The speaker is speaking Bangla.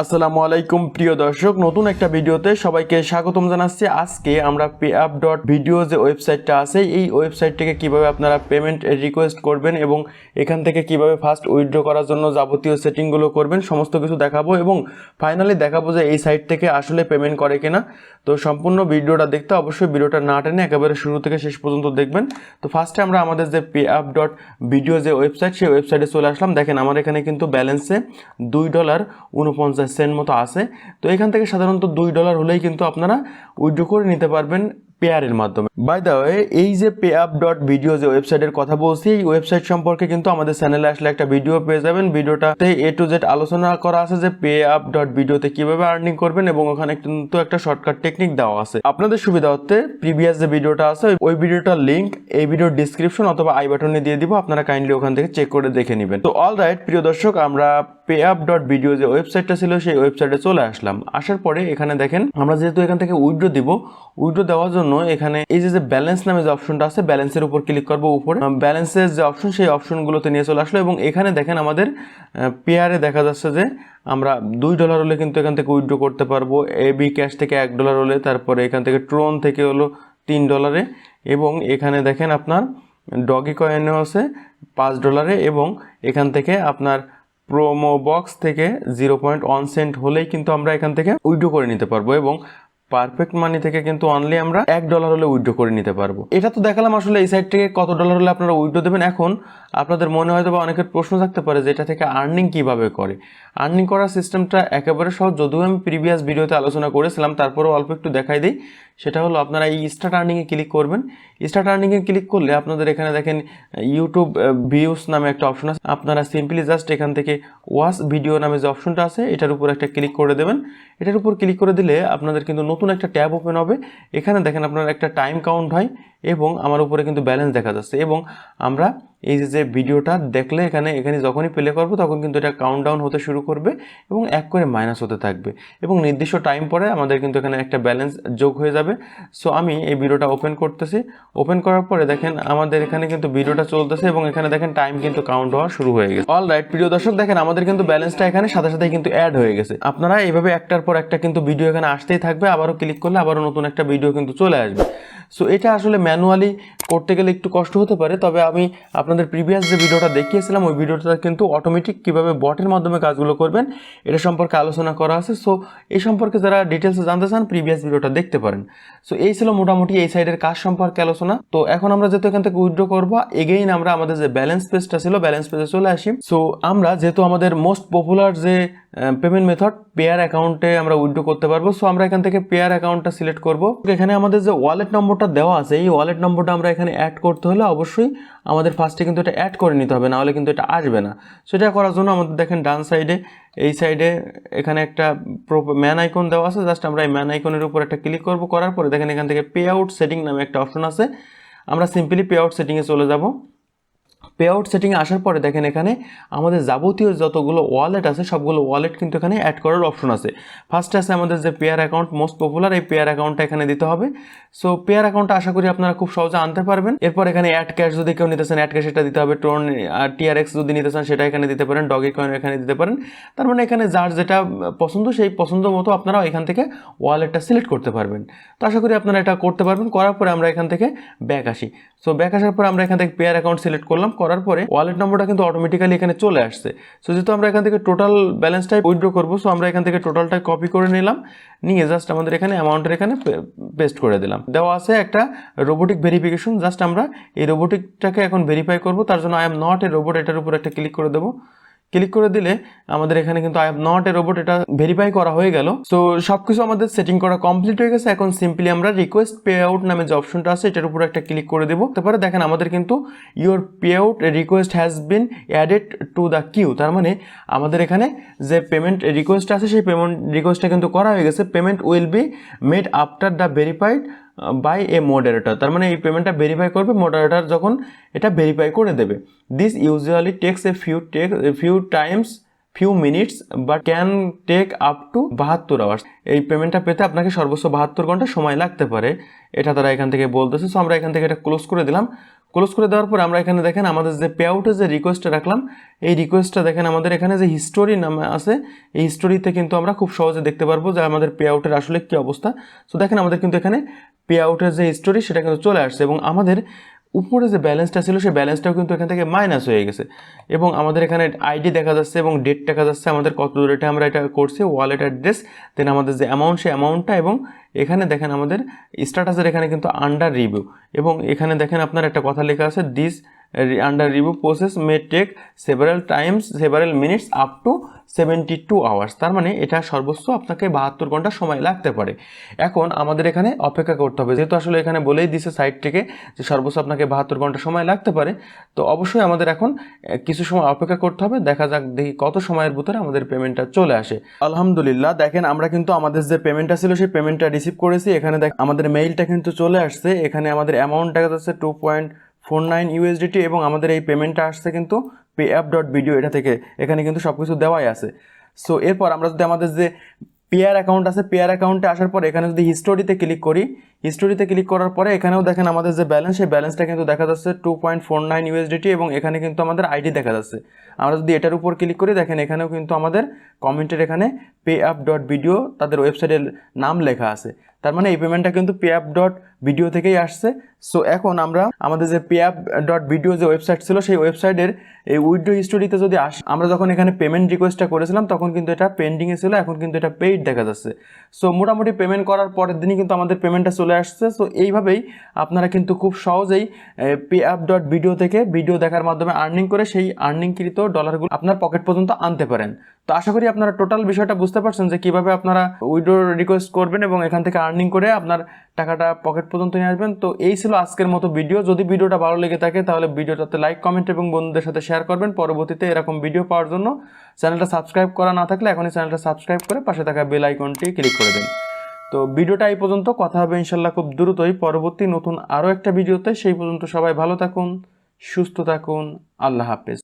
আসসালামু আলাইকুম, প্রিয় দর্শক। নতুন একটা ভিডিওতে সবাইকে স্বাগতম জানাচ্ছি। আজকে আমরা পে আপ ডট ভিডিও যে ওয়েবসাইটটা আছে, এই ওয়েবসাইট থেকে কীভাবে আপনারা পেমেন্ট রিকোয়েস্ট করবেন এবং এখান থেকে কীভাবে ফার্স্ট উইথড্র করার জন্য যাবতীয় সেটিংগুলো করবেন, সমস্ত কিছু দেখাবো এবং ফাইনালি দেখাবো যে এই সাইট থেকে আসলে পেমেন্ট করে কিনা। তো সম্পূর্ণ ভিডিওটা দেখতে অবশ্যই ভিডিওটা না টেনে একেবারে শুরু থেকে শেষ পর্যন্ত দেখবেন। তো ফার্স্টে আমরা আমাদের যে পে আপ ডট ভিডিও যে ওয়েবসাইট, সেই ওয়েবসাইটে চলে আসলাম। দেখেন, আমার এখানে কিন্তু ব্যালেন্সে দুই ডলার উনপঞ্চাশ সেন্ট মতো আছে, তো এখান থেকে সাধারণত দুই ডলার হলেই কিন্তু আপনারা উইথড্র করে নিতে পারবেন পেয়ারের মাধ্যমে। বাই দ্য ওয়ে এই যে পে আপ ডট ভিডিও যে ওয়েবসাইটের কথা বলছি, এই ওয়েবসাইট সম্পর্কে কিন্তু আমাদের চ্যানেলে আসলে একটা ভিডিও পেয়ে যাবেন। ভিডিওটাতে এ টু জেড আলোচনা করা আছে যে পে আপ ডট ভিডিওতে কীভাবে আর্নিং করবেন এবং ওখানে কিন্তু একটা শর্টকাট টেকনিক দেওয়া আছে। আপনাদের সুবিধা হতে প্রিভিয়াস যে ভিডিওটা আছে, ওই ভিডিওটার লিঙ্ক এই ভিডিওর ডিসক্রিপশন অথবা আই বাটনে দিয়ে দিব। আপনারা কাইন্ডলি ওখান থেকে চেক করে দেখে নেবেন। তো অল রাইট প্রিয় দর্শক, আমরা পে আপ ডট ভিডিও যে ওয়েবসাইটটা ছিল, সেই ওয়েবসাইটে চলে আসলাম। আসার পরে এখানে দেখেন, আমরা যেহেতু এখান থেকে উইড্রো দিব উইড্রো দেওয়ার জন্য এখানে এই যে ব্যালেন্স নামে যে অপশনটা আছে ব্যালেন্সের উপর ক্লিক করব উপরে। ব্যালেন্সের যে অপশন সেই অপশনগুলোতে নিয়ে চলে আসলো এবং এখানে দেখেন আমাদের পেয়ারে দেখা যাচ্ছে যে আমরা দুই ডলার হলে কিন্তু এখান থেকে উইড্রো করতে পারব। এবি ক্যাশ থেকে এক ডলার হলে, তারপরে এখান থেকে ট্রোন থেকে হলো তিন ডলারে এবং এখানে দেখেন আপনার ডগি কয়েনও আছে পাঁচ ডলারে এবং এখান থেকে আপনার প্রোমো বক্স থেকে জিরো পয়েন্ট ওয়ান সেন্ট হলেই কিন্তু আমরা এখান থেকে উইড্রো করে নিতে পারব এবং পারফেক্ট মানি থেকে কিন্তু অনলি আমরা এক ডলার হলে উইড্রো করে নিতে পারব। এটা তো দেখালাম আসলে এই সাইড থেকে কত ডলার হলে আপনারা উইড্রো দেবেন। এখন আপনাদের মনে হয়তো বা অনেকের প্রশ্ন থাকতে পারে যে এটা থেকে আর্নিং কীভাবে করে? আর্নিং করার সিস্টেমটা একেবারে সহজ। যদিও আমি প্রিভিয়াস ভিডিওতে আলোচনা করেছিলাম, তারপরেও অল্প একটু দেখাই দিই। সেটা হলো আপনারা এই স্টার্ট আর্নিংয়ে ক্লিক করবেন। স্টার্ট আর্নিংয়ে ক্লিক করলে আপনাদের এখানে দেখেন ইউটিউব ভিউস নামে একটা অপশন আছে। আপনারা সিম্পলি জাস্ট এখান থেকে ওয়াচ ভিডিও নামে যে অপশনটা আছে, এটার উপর একটা ক্লিক করে দেবেন। এটার উপর ক্লিক করে দিলে আপনাদের কিন্তু নতুন একটা ট্যাব ওপেন হবে। এখানে দেখেন আপনার একটা টাইম কাউন্ট হয় এবং আমার উপরে কিন্তু ব্যালেন্স দেখা যাচ্ছে এবং আমরা এই যে ভিডিওটা দেখলে এখানে এখানে যখনই প্লে করব তখন কিন্তু এটা কাউন্ট ডাউন হতে শুরু করবে এবং এক করে মাইনাস হতে থাকবে এবং নির্দিষ্ট টাইম পরে আমাদের কিন্তু এখানে একটা ব্যালেন্স যোগ হয়ে যাবে। সো আমি এই ভিডিওটা ওপেন করতেছি। ওপেন করার পরে দেখেন আমাদের এখানে কিন্তু ভিডিওটা চলতেছে এবং এখানে দেখেন টাইম কিন্তু কাউন্ট হওয়া শুরু হয়ে গেছে। অল রাইট প্রিয় দর্শক, দেখেন আমাদের কিন্তু ব্যালেন্সটা এখানে, সাথে সাথে কিন্তু অ্যাড হয়ে গেছে। আপনারা এইভাবে একটার পর একটা কিন্তু ভিডিও এখানে আসতেই থাকবে, আবারও ক্লিক করলে আবারও নতুন একটা ভিডিও কিন্তু চলে আসবে। সো এটা আসলে ম্যানুয়ালি করতে গেলে একটু কষ্ট হতে পারে, তবে আমি আপনাদের প্রিভিয়াস যে ভিডিওটা দেখিয়েছিলাম, ওই ভিডিওটা কিন্তু অটোমেটিক কীভাবে বটের মাধ্যমে কাজগুলো করবেন, এটা সম্পর্কে আলোচনা করা আছে। সো এই সম্পর্কে যারা ডিটেলসে জানতে চান প্রিভিয়াস ভিডিওটা দেখতে পারেন। সো এই ছিল মোটামুটি এই সাইডের কাজ সম্পর্কে আলোচনা। তো, এখন আমরা যেহেতু এখান থেকে উইড্রো করব এগেইন আমরা আমাদের যে ব্যালেন্স পেজটা ছিল ব্যালেন্স পেজে চলে আসি। সো আমরা যেহেতু আমাদের মোস্ট পপুলার যে পেমেন্ট মেথড পেয়ার অ্যাকাউন্টে আমরা উইথড্র করতে পারব। সো আমরা এখান থেকে পেয়ার অ্যাকাউন্টটা সিলেক্ট করব। এখানে আমাদের যে ওয়ালেট নম্বরটা দেওয়া আছে, এই ওয়ালেট নম্বরটা আমরা এখানে অ্যাড করতে হলে অবশ্যই আমাদের ফার্স্টে কিন্তু এটা অ্যাড করে নিতে হবে, নাহলে কিন্তু এটা আসবে না। সেটা করার জন্য আমাদের দেখেন ডান সাইডে এই সাইডে এখানে একটা ম্যান আইকন দেওয়া আছে। জাস্ট আমরা এই ম্যান আইকনের উপর একটা ক্লিক করব, করার পরে দেখেন এখান থেকে পে আউট সেটিং নামে একটা অপশন আছে। আমরা সিম্পলি পে আউট সেটিংয়ে চলে যাব। পে আউট সেটিংয়ে আসার পরে দেখেন এখানে আমাদের যাবতীয় যতগুলো ওয়ালেট আছে, সবগুলো ওয়ালেট কিন্তু এখানে অ্যাড করার অপশন আছে। ফার্স্টে আছে আমাদের যে পেয়ার অ্যাকাউন্ট মোস্ট পপুলার এই পেয়ার অ্যাকাউন্টটা এখানে দিতে হবে। সো পেয়ার অ্যাকাউন্টটা আশা করি আপনারা খুব সহজে আনতে পারবেন। এরপর এখানে অ্যাড ক্যাশ যদি কেউ নিতে চান অ্যাড ক্যাশ এটা দিতে হবে। টোন টিআরএক্স যদি নিতে চান, সেটা এখানে দিতে পারেন। ডগি কয়েন এখানে দিতে পারেন। তার মানে এখানে যার যেটা পছন্দ, সেই পছন্দ মতো আপনারা এখান থেকে ওয়ালেটটা সিলেক্ট করতে পারবেন। তো আশা করি আপনারা এটা করতে পারবেন। করার পরে আমরা এখান থেকে ব্যাক আসি। সো ব্যাক আসার পরে আমরা এখান থেকে পেয়ার অ্যাকাউন্ট সিলেক্ট করলাম। করার পরে ওয়ালেট নম্বরটা কিন্তু অটোমেটিক্যালি এখানে চলে আসছে। সো যেহেতু আমরা এখান থেকে টোটাল ব্যালেন্সটাই উইথড্র করব সো আমরা এখান থেকে টোটালটা কপি করে নিলাম, নিয়ে জাস্ট আমাদের এখানে অ্যামাউন্টের এখানে পেস্ট করে দিলাম। দেওয়া আছে একটা রোবোটিক ভেরিফিকেশন জাস্ট আমরা এই রোবোটিকটাকে এখন ভেরিফাই করব, তার জন্য I am not a robot এটার উপর একটা ক্লিক করে দেবো। ক্লিক করে দিলে আমাদের এখানে কিন্তু I have not a robot, এটা ভেরিফাই করা হয়ে গেল। সো সব কিছু আমাদের সেটিং করা কমপ্লিট হয়ে গেছে। এখন সিম্পলি আমরা রিকোয়েস্ট পে আউট নামে যে অপশনটা আছে, এটার উপর একটা ক্লিক করে দেবো। তারপরে দেখেন আমাদের কিন্তু your pay out request has been added to the queue তার মানে আমাদের এখানে যে পেমেন্ট রিকোয়েস্ট আছে, সেই পেমেন্ট রিকোয়েস্টটা কিন্তু করা হয়ে গেছে। Payment will be made after the verified by a moderator তার মানে এই পেমেন্টটা ভেরিফাই করবে মডারেটর যখন এটা ভেরিফাই করে দেবে। This usually takes a few take few times few minutes but can take up to বাহাত্তর আওয়ার্স এই পেমেন্টটা পেতে আপনাকে সর্বোচ্চ বাহাত্তর ঘণ্টা সময় লাগতে পারে। এটা তারা এখান থেকে বলতেছে সো আমরা এখান থেকে এটা ক্লোজ করে দিলাম। ক্লোজ করে দেওয়ার পর আমরা এখানে দেখেন আমাদের যে পে আউটে যে রিকোয়েস্টটা রাখলাম, এই রিকোয়েস্টটা দেখেন আমাদের এখানে যে হিস্টোরি নামে আছে, এই হিস্টোরিতে কিন্তু আমরা খুব সহজে দেখতে পারব যে আমাদের পে আউটের আসলে কী অবস্থা। সো দেখেন আমাদের কিন্তু এখানে পে আউটের যে হিস্টোরি সেটা কিন্তু চলে আসছে এবং আমাদের উপরে যে ব্যালেন্সটা ছিল, সেই ব্যালেন্সটাও কিন্তু এখান থেকে মাইনাস হয়ে গেছে। এবং আমাদের এখানে আইডি দেখা যাচ্ছে এবং ডেট দেখা যাচ্ছে, আমাদের কত রেটে আমরা এটা করছি ওয়ালেট অ্যাড্রেস দেন আমাদের যে অ্যামাউন্ট সেই অ্যামাউন্টটা এবং এখানে দেখেন আমাদের স্ট্যাটাসের এখানে কিন্তু আন্ডার রিভিউ এবং এখানে দেখেন আপনার একটা কথা লেখা আছে this under review process may take several times several minutes up to seventy two hours তার মানে এটা সর্বোচ্চ আপনাকে বাহাত্তর ঘণ্টা সময় লাগতে পারে। এখন আমাদের এখানে অপেক্ষা করতে হবে। যেহেতু আসলে এখানে বলেই দিছে সাইট থেকে যে সর্বোচ্চ আপনাকে বাহাত্তর ঘণ্টা সময় লাগতে পারে, তো অবশ্যই আমাদের এখন কিছু সময় অপেক্ষা করতে হবে। দেখা যাক দেখি কত সময়ের ভিতরে আমাদের পেমেন্টটা চলে আসে। আলহামদুলিল্লাহ, দেখেন আমরা কিন্তু আমাদের যে পেমেন্টটা ছিল সেই পেমেন্টটা রিসিভ করেছি। এখানে দেখ, আমাদের মেইলটা কিন্তু চলে আসছে। এখানে আমাদের অ্যামাউন্ট দেখা যাচ্ছে two point four nine USDT এবং আমাদের এই পেমেন্টটা আসছে কিন্তু পে অ্যাপ ডট ভিডিও এটা থেকে। এখানে কিন্তু সব কিছু দেওয়াই আছে। সো এরপর আমরা যদি আমাদের যে পেয়ার অ্যাকাউন্ট আছে পেয়ার অ্যাকাউন্টে আসার পর এখানে যদি হিস্টোরিতে ক্লিক করি হিস্টোরিতে ক্লিক করার পরে এখানেও দেখেন আমাদের যে ব্যালেন্স সেই ব্যালেন্সটা কিন্তু দেখা যাচ্ছে two point four nine USDT এবং এখানে কিন্তু আমাদের আইডি দেখা যাচ্ছে। আমরা যদি এটার উপর ক্লিক করি, দেখেন এখানেও কিন্তু আমাদের কমেন্টের এখানে পে অ্যাপ ডট ভিডিও তাদের ওয়েবসাইটের নাম লেখা আছে। তার মানে এই পেমেন্টটা কিন্তু পে অ্যাপ ডট ভিডিও থেকেই আসছে। সো এখন আমরা, আমাদের যে পে অ্যাপ ডট ভিডিও যে ওয়েবসাইট ছিল, সেই ওয়েবসাইটের এই উইড্রো হিস্টোরিতে যদি আসি, আমরা যখন এখানে পেমেন্ট রিকোয়েস্টটা করেছিলাম, তখন কিন্তু এটা পেন্ডিংয়ে ছিল, এখন কিন্তু এটা পেইড দেখা যাচ্ছে। সো মোটামুটি পেমেন্ট করার পরের দিনই কিন্তু আমাদের পেমেন্টটা চলে আসছে। সো এইভাবেই আপনারা কিন্তু খুব সহজেই পে অ্যাপ ডট ভিডিও থেকে ভিডিও দেখার মাধ্যমে আর্নিং করে সেই আর্নিংকৃত ডলারগুলো আপনার পকেট পর্যন্ত আনতে পারেন। তো আশা করি আপনারা টোটাল বিষয়টা বুঝতে পারছেন যে কীভাবে আপনারা উইড্রো রিকোয়েস্ট করবেন এবং এখান থেকে আর্নিং করে আপনার টাকাটা পকেট পর্যন্ত নিয়ে আসবেন। তো এই ছিল আজকের মতো ভিডিও যদি ভিডিওটা ভালো লেগে থাকে তাহলে ভিডিওটাতে লাইক কমেন্ট এবং বন্ধুদের সাথে শেয়ার করবেন। পরবর্তীতে এরকম ভিডিও পাওয়ার জন্য চ্যানেলটা সাবস্ক্রাইব করা না থাকলে এখনই চ্যানেলটা সাবস্ক্রাইব করে পাশে থাকা বেল আইকনটি ক্লিক করে দিন। তো ভিডিওটা এই পর্যন্ত। কথা হবে ইনশাল্লাহ খুব দ্রুতই। পরবর্তী নতুন আরও একটা ভিডিওতে। সেই পর্যন্ত সবাই ভালো থাকুন, সুস্থ থাকুন। আল্লাহ হাফেজ।